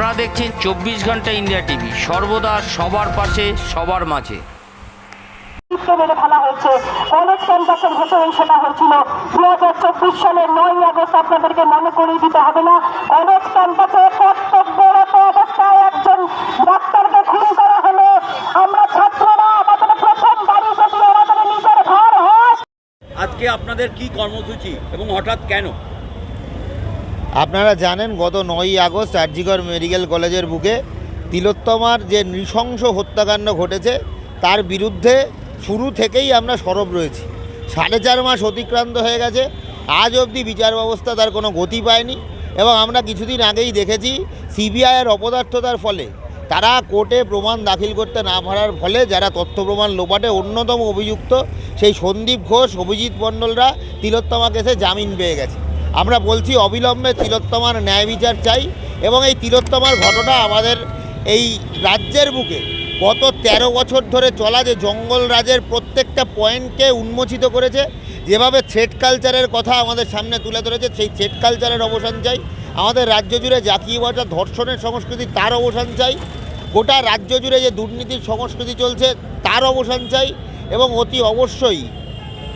আপনারা দেখছেন চব্বিশ ঘণ্টা ইন্ডিয়া টিভি। সর্বদা সবার পাশে সবার মাঝে। চিত্র মেরে ফেলা হয়েছে। কলেজ ক্যাম্পাসের ভেতরে সেটা হয়েছিল দু হাজার চব্বিশ সালের নয় আগস্ট আপনাদেরকে মনে করিয়ে দিতে হবে না। কলেজ ক্যাম্পাসে কর্তব্যরত অবস্থায় একজন ডাক্তারকে খুন করা হলো। আমরা ছাত্ররা আমাদের প্রথম বাড়ি যদি আমাদের নিজের ঘর হয়। আজকে আপনাদের কি কর্মসূচি এবং হঠাৎ কেন? আপনারা জানেন, গত নয়ই আগস্ট আরজিকর মেডিকেল কলেজের বুকে তিলোত্তমার যে নৃশংস হত্যাকাণ্ড ঘটেছে, তার বিরুদ্ধে শুরু থেকেই আমরা সরব রয়েছি। সাড়ে চার মাস অতিক্রান্ত হয়ে গেছে, আজ অবধি বিচার ব্যবস্থা তার কোনো গতি পায়নি এবং আমরা কিছুদিন আগেই দেখেছি সিবিআইয়ের অপদার্থতার ফলে, তারা কোর্টে প্রমাণ দাখিল করতে না পারার ফলে যারা তথ্য প্রমাণ লোপাটে অন্যতম অভিযুক্ত, সেই সন্দীপ ঘোষ, অভিজিৎ মণ্ডলরা তিলোত্তমা কেসে জামিন পেয়ে গেছে। আমরা বলছি অবিলম্বে তিলোত্তমার ন্যায় বিচার চাই এবং এই তিলোত্তমার ঘটনা আমাদের এই রাজ্যের বুকে গত ১৩ বছর ধরে চলা যে জঙ্গল রাজের প্রত্যেকটা পয়েন্টকে উন্মোচিত করেছে, যেভাবে থ্রেড কালচারের কথা আমাদের সামনে তুলে ধরেছে, সেই থ্রেড কালচারের অবসান চাই। আমাদের রাজ্য জুড়ে জাকিয়ে বাটা ধর্ষণের সংস্কৃতি তার অবসান চাই। গোটা রাজ্য জুড়ে যে দুর্নীতির সংস্কৃতি চলছে তার অবসান চাই এবং অতি অবশ্যই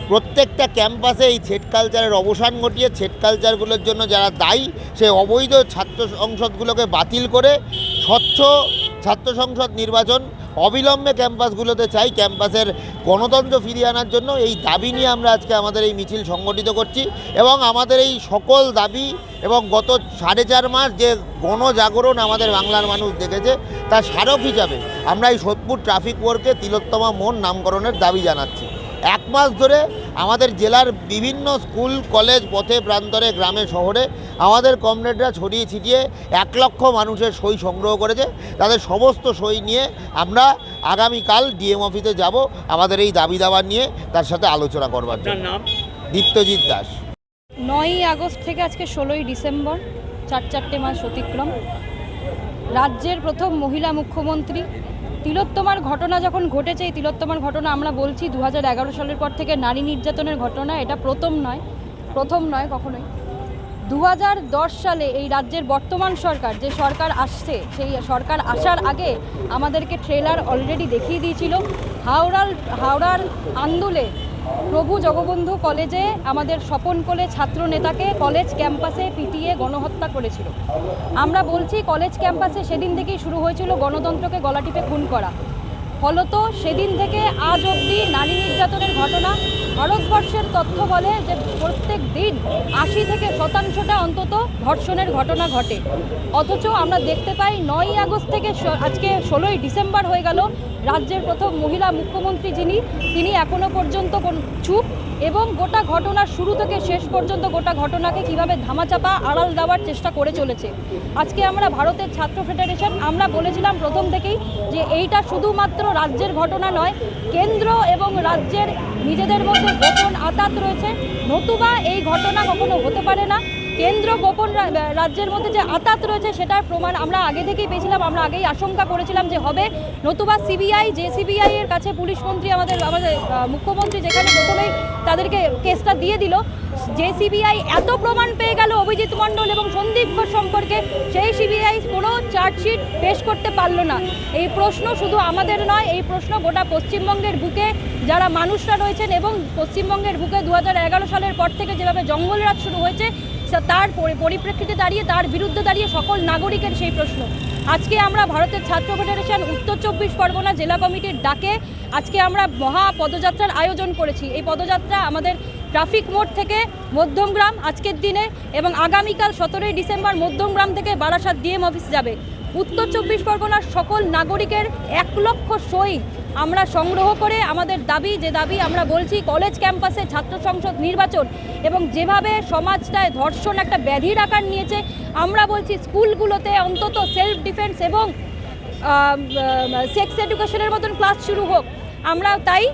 প্রত্যেকটা ক্যাম্পাসে এই ছেট কালচারের অবসান ঘটিয়ে ছেট কালচারগুলোর জন্য যারা দায়ী, সেই অবৈধ ছাত্র সংসদগুলোকে বাতিল করে স্বচ্ছ ছাত্র সংসদ নির্বাচন অবিলম্বে ক্যাম্পাসগুলোতে চাই। ক্যাম্পাসের গণতন্ত্র ফিরিয়ে আনার জন্য এই দাবি নিয়ে আমরা আজকে আমাদের এই মিছিল সংগঠিত করছি এবং আমাদের এই সকল দাবি এবং গত সাড়ে চার মাস যে গণজাগরণ আমাদের বাংলার মানুষ দেখেছে, তার স্মারক হিসাবে আমরা এই সোদপুর ট্রাফিক ওয়ার্কে তিলোত্তমা মন নামকরণের দাবি জানাচ্ছি। এক মাস ধরে আমাদের জেলার বিভিন্ন স্কুল কলেজ পথে প্রান্তরে গ্রামে শহরে আমাদের কমরেডরা ছড়িয়ে ছিটিয়ে এক লক্ষ মানুষের সই সংগ্রহ করেছে। তাদের সমস্ত সই নিয়ে আমরা আগামীকাল ডিএম অফিসে যাব আমাদের এই দাবি দাবা নিয়ে তার সাথে আলোচনা করবার জন্য। নাম? দীপ্তজিৎ দাস। নয়ই আগস্ট থেকে আজকে ষোলোই ডিসেম্বর চার চারটে মাস অতিক্রম। রাজ্যের প্রথম মহিলা মুখ্যমন্ত্রী তিলোত্তমার ঘটনা যখন ঘটেছে, এই তিলোত্তমার ঘটনা আমরা বলছি দু হাজার এগারো সালের পর থেকে নারী নির্যাতনের ঘটনা। এটা প্রথম নয় প্রথম নয় কখনোই। দু হাজার দশ সালে এই রাজ্যের বর্তমান সরকার, যে সরকার আসছে, সেই সরকার আসার আগে আমাদেরকে ট্রেলার অলরেডি দেখিয়ে দিয়েছিল। হাওড়াল, হাওড়ার আন্দোলে প্রভু জগবন্ধু কলেজে আমাদের স্বপন কোলে ছাত্র নেতাকে কলেজ ক্যাম্পাসে পিটিয়ে গণহত্যা করেছিল। আমরা বলছি কলেজ ক্যাম্পাসে সেদিন থেকেই শুরু হয়েছিল গণতন্ত্রকে গলা টিপে খুন করা। ফলত সেদিন থেকে আজ অবধি নারী নির্যাতনের ঘটনা। ভারতবর্ষের তথ্য বলে যে প্রত্যেক দিন আশি থেকে শতাংশটা অন্তত ধর্ষণের ঘটনা ঘটে। অথচ আমরা দেখতে পাই নয়ই আগস্ট থেকে আজকে ষোলোই ডিসেম্বর হয়ে গেল। রাজ্যের প্রথম মহিলা মুখ্যমন্ত্রী যিনি, তিনি এখনও পর্যন্ত কোন চুপ এবং গোটা ঘটনার শুরু থেকে শেষ পর্যন্ত গোটা ঘটনাকে কীভাবে ধামাচাপা আড়াল দেওয়ার চেষ্টা করে চলেছে। আজকে আমরা ভারতের ছাত্র ফেডারেশন, আমরা বলেছিলাম প্রথম থেকেই যে এইটা শুধুমাত্র রাজ্যের ঘটনা নয়, কেন্দ্র এবং রাজ্যের নিজেদের মধ্যে গোপন আতাত রয়েছে। নতুবা এই ঘটনা কখনো হতে পারে না। কেন্দ্র গোপন রাজ্যের মধ্যে যে আতাত রয়েছে সেটার প্রমাণ আমরা আগে থেকেই পেয়েছিলাম, আমরা আগেই আশঙ্কা করেছিলাম যে হবে। নতুবা সিবিআই যে সিবিআই এর কাছে পুলিশ মন্ত্রী আমাদের আমাদের মুখ্যমন্ত্রী যেখানে প্রথমেই তাদেরকে কেসটা দিয়ে দিল যে সিবিআই এত প্রমাণ পেয়ে গেল অভিজিৎ মণ্ডল এবং সন্দীপ ঘোষ সম্পর্কে, সেই সিবিআই কোনো চার্জশিট পেশ করতে পারল না। এই প্রশ্ন শুধু আমাদের নয়, এই প্রশ্ন গোটা পশ্চিমবঙ্গের বুকে যারা মানুষরা রয়েছেন এবং পশ্চিমবঙ্গের বুকে দু হাজার এগারো সালের পর থেকে যেভাবে জঙ্গলরাজ শুরু হয়েছে তার পরি- পরিপ্রেক্ষিতে দাঁড়িয়ে, তার বিরুদ্ধে দাঁড়িয়ে সকল নাগরিকের সেই প্রশ্ন। আজকে আমরা ভারতের ছাত্র ফেডারেশন উত্তর চব্বিশ পরগনা জেলা কমিটির ডাকে আজকে আমরা মহা পদযাত্রার আয়োজন করেছি। এই পদযাত্রা আমাদের ট্রাফিক মোড় থেকে মধ্যমগ্রাম আজকের দিনে এবং আগামীকাল সতেরোই ডিসেম্বর মধ্যমগ্রাম থেকে বারাসাত ডিএম অফিস যাবে। উত্তর চব্বিশ পরগনার সকল নাগরিকের এক লক্ষ সই আমরা সংগ্রহ করে আমাদের দাবি, যে দাবি আমরা বলছি, কলেজ ক্যাম্পাসে ছাত্র সংসদ নির্বাচন এবং যেভাবে সমাজটায় ধর্ষণ একটা ব্যাধির আকার নিয়েছে, আমরা বলছি স্কুলগুলোতে অন্তত সেলফ ডিফেন্স এবং সেক্স এডুকেশনের মতন ক্লাস শুরু হোক। আমরা তাই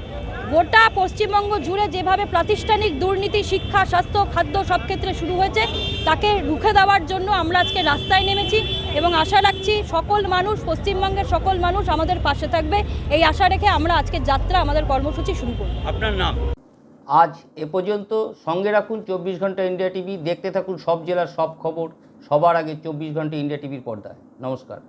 গোটা পশ্চিমবঙ্গ জুড়ে যেভাবে প্রাতিষ্ঠানিক দুর্নীতি, শিক্ষা, স্বাস্থ্য, খাদ্য সব ক্ষেত্রে শুরু হয়েছে, তাকে রুখে দেওয়ার জন্য আমরা আজকে রাস্তায় নেমেছি। এবং আশা রাখছি সকল মানুষ পশ্চিমবঙ্গের সকল মানুষ আমাদের পাশে থাকবে। এই আশা রেখে আমরা আজকে যাত্রা আমাদের কর্মসূচি শুরু করব। আপনার নাম? আজ এ পর্যন্ত সঙ্গে রাখুন চব্বিশ ঘণ্টা ইন্ডিয়া টিভি। দেখতে থাকুন সব জেলার সব খবর। সবার আগে চব্বিশ ঘণ্টা ইন্ডিয়া টিভির পর্দায়। নমস্কার।